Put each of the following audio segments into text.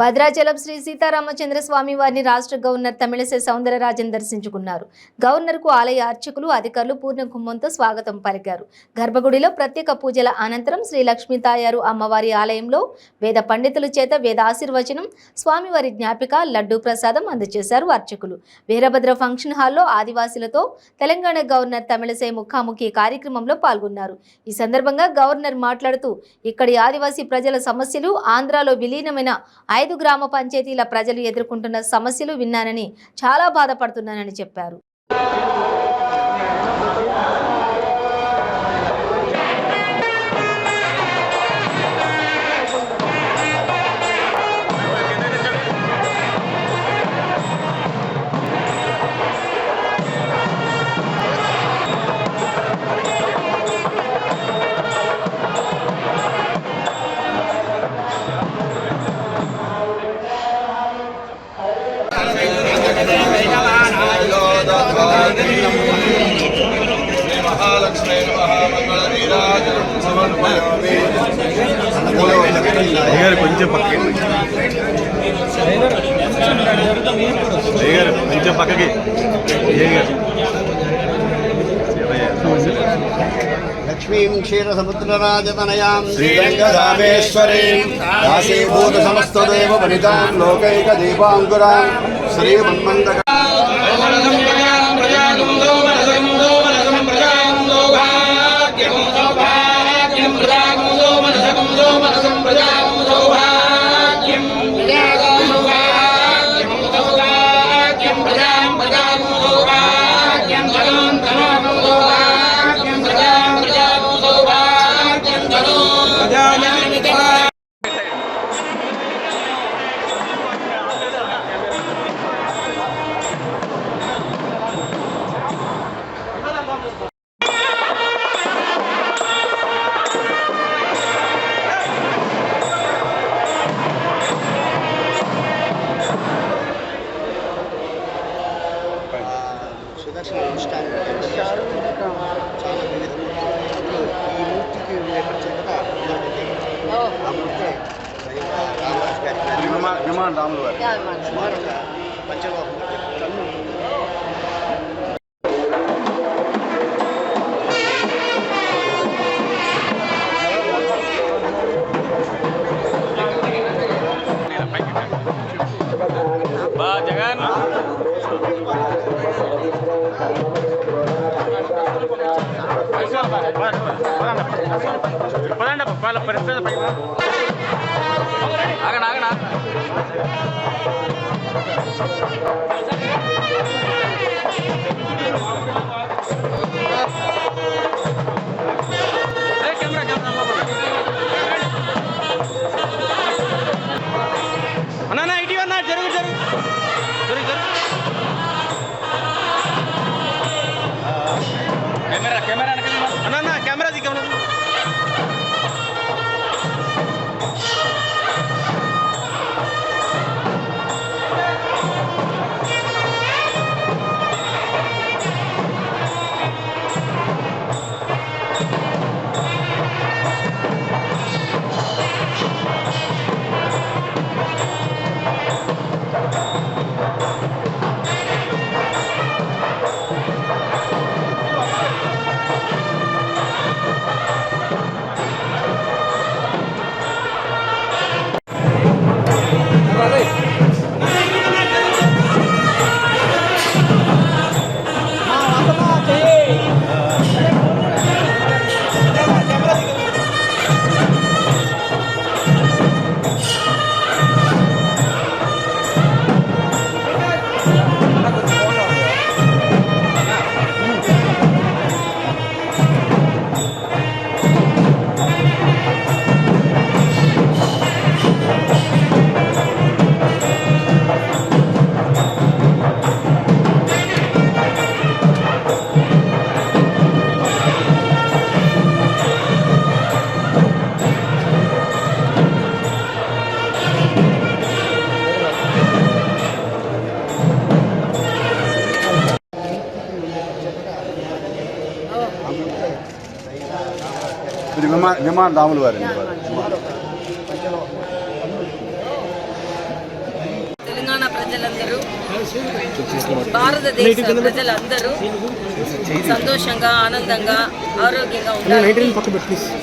భద్రాచలం శ్రీ సీతారామచంద్ర స్వామి వారిని రాష్ట్ర గవర్నర్ తమిళసై సౌందరరాజన్ దర్శించుకున్నారు. గవర్నర్కు ఆలయ అర్చకులు అధికారులు పూర్ణ కుంభంతో స్వాగతం పలికారు. గర్భగుడిలో ప్రత్యేక పూజల అనంతరం శ్రీ లక్ష్మీ తాయారు అమ్మవారి ఆలయంలో వేద పండితుల చేత వేద ఆశీర్వచనం స్వామివారి జ్ఞాపిక లడ్డూ ప్రసాదం అందజేశారు అర్చకులు. వీరభద్ర ఫంక్షన్ హాల్లో ఆదివాసులతో తెలంగాణ గవర్నర్ తమిళసై ముఖాముఖి కార్యక్రమంలో పాల్గొన్నారు. ఈ సందర్భంగా గవర్నర్ మాట్లాడుతూ ఇక్కడి ఆదివాసీ ప్రజల సమస్యలు ఆంధ్రాలో విలీనమైన ఐదు గ్రామ పంచాయతీల ప్రజలు ఎదుర్కొంటున్న సమస్యలు విన్నానని చాలా బాధపడుతున్నానని చెప్పారు. అయ్యగారు కొంచెం పక్కకి అయ్యగారు కొంచెం పక్కకి అయ్యగారు. లక్ష్మీం క్షీరసముద్రరాజతనయాం శ్రీరంగరామేశ్వరీం కాశీభూత సమస్తదేవ వనితాం లోకైక దీపాంకురాం ఆ మూర్తి స్వయంగా రామరాజు గారి విమా- విమాన రాములు వారు సుమారుగా పంచలోహం టన్ను ఇది విమాన విమాన రాములు వారండి వారు ప్రజలందరూ భారతదేశ ప్రజలందరూ సంతోషంగా ఆనందంగా ఆరోగ్యంగా ఉండాలని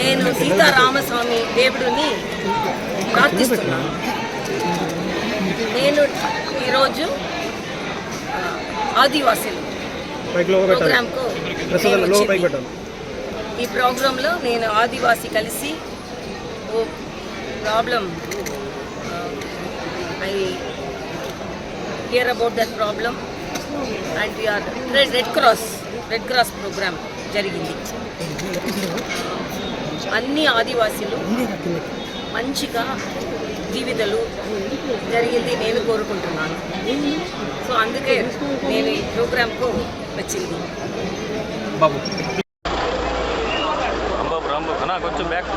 నేను సీతారామస్వామి దేవుడిని ప్రార్థిస్తున్నాను. నేను ఈరోజు ఆదివాసీలు ప్రోగ్రాంకు. ఈ ప్రోగ్రాంలో నేను ఆదివాసి కలిసి ఓ problem I hear about that problem and we are red red cross red cross program జరిగింది. అన్ని ఆదివాసీలు మంచిగా జీవితాలు జరిగింది నేను కోరుకుంటున్నాను. సో అందుకే నేను ఈ ప్రోగ్రాంకు వచ్చింది. బాబు. రాంబాబు రాంబాబు. కొంచెం బ్యాక్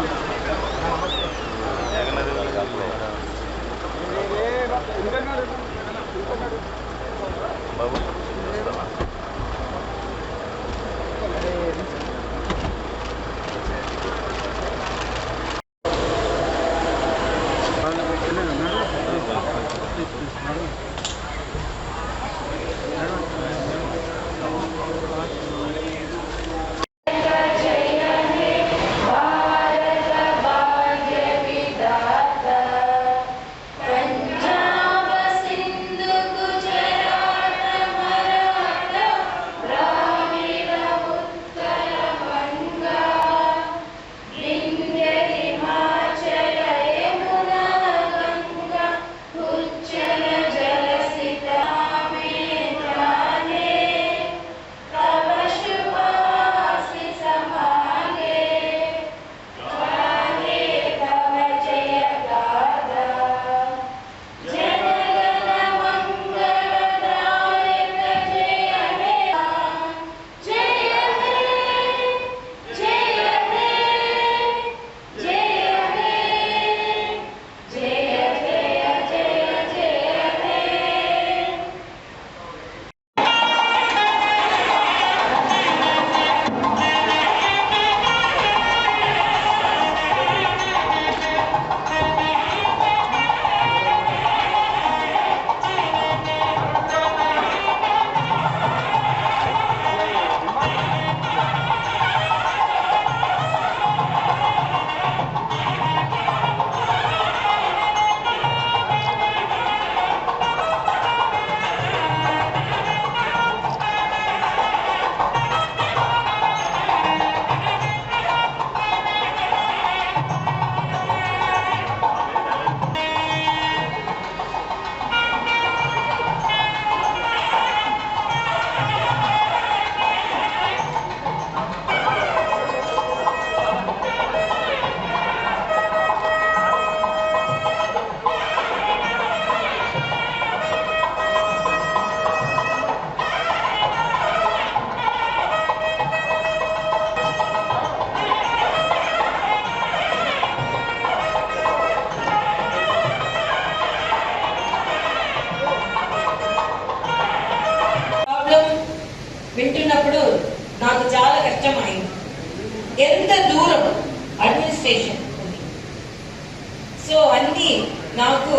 నాకు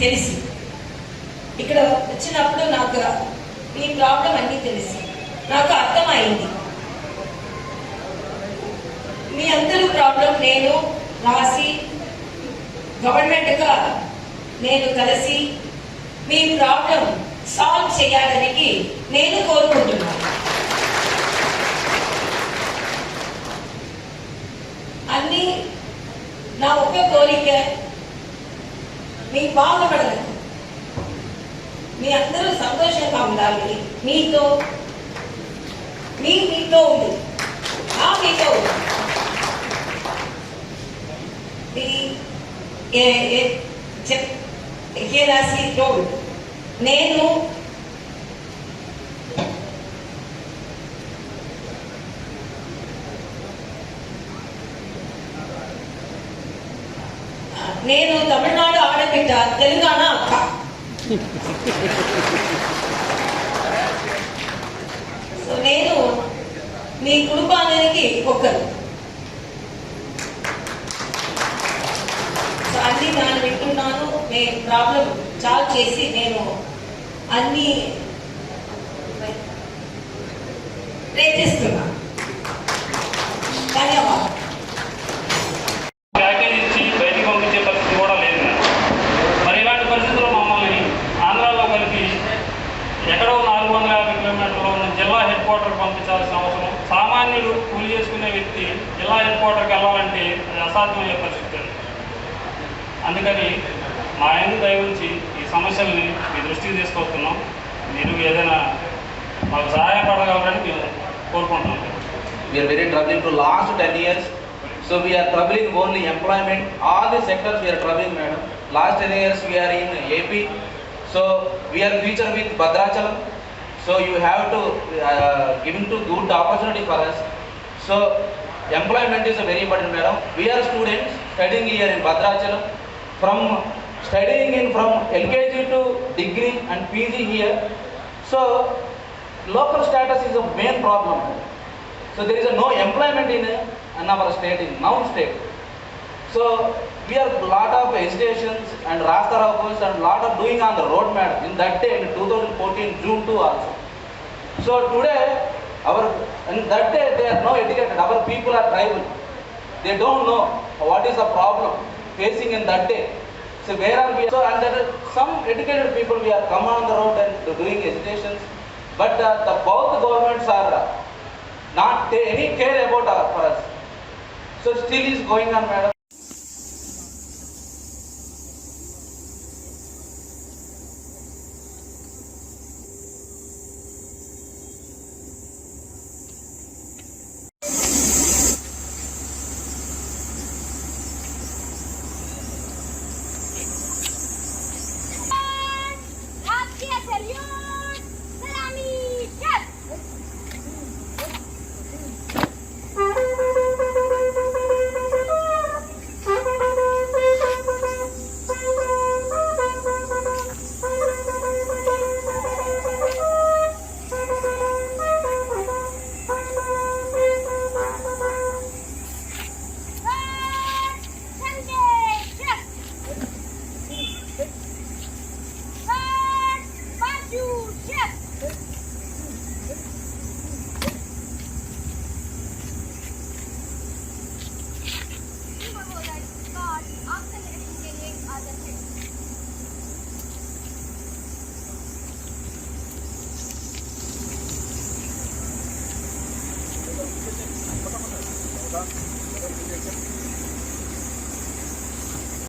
తెలిసి. ఇక్కడ వచ్చినప్పుడు నాకు ఈ ప్రాబ్లం అన్నీ తెలిసి. నాకు అర్థమైంది. మీ అందరూ ప్రాబ్లం నేను రాసి గవర్నమెంట్గా నేను కలిసి మీ ప్రాబ్లం సాల్వ్ చేయాలని నేను కోరుకుంటున్నాను. అన్ని నా ఒక కోరిక మీ బాధపడలేదు మీ అందరూ సంతోషంగా ఉండాలి. మీతో మీ మీతో ఉంది ఆ మీతో ఉంది ఏ- చెప్ రాసి నేను నేను తమిళనాడు ఆడబిడ్డ తెలంగాణ అక్క. సో నేను మీ కుటుంబానికి ఒకరు సో అన్ని నేను వింటున్నాను నేను ప్రాబ్లం సాల్వ్ చేసి నేను అన్ని ప్రయత్నిస్తున్నాను పరిస్థితి జిల్లా ఎయిర్పోర్ట్కి వెళ్ళాలంటే అది అసాధ్యమయ్యే పరిస్థితి అందుకని మా ఆయన దయవుంచి ఈ సమస్యల్ని మీ దృష్టికి తీసుకొస్తున్నాం. మీరు ఏదైనా మాకు సహాయపడగలరని మేము కోరుకుంటున్నాము last ten years so we are troubling only employment all the sectors we are troubling madam last ten years we are in AP so we are future with Bhadrachalam so you have to giving to good opportunity for us so employment is a very important, madam. We are students studying here in Bhadrachalam. From studying in from LKG to degree and PG here. So local status is a main problem. So there is a no employment in, our state, in now state. So we are lot of hesitations and rasta rockos and lot of doing on the road in that day in 2014 June 2 also. So today our in that day they are no educated. Our people are tribal. They don't know what is the problem facing in that day. So where are we? So and there some educated people we are come on the road and doing hesitations. But uh, the both governments are uh, not take any care about our, for us. So still is going on, madam.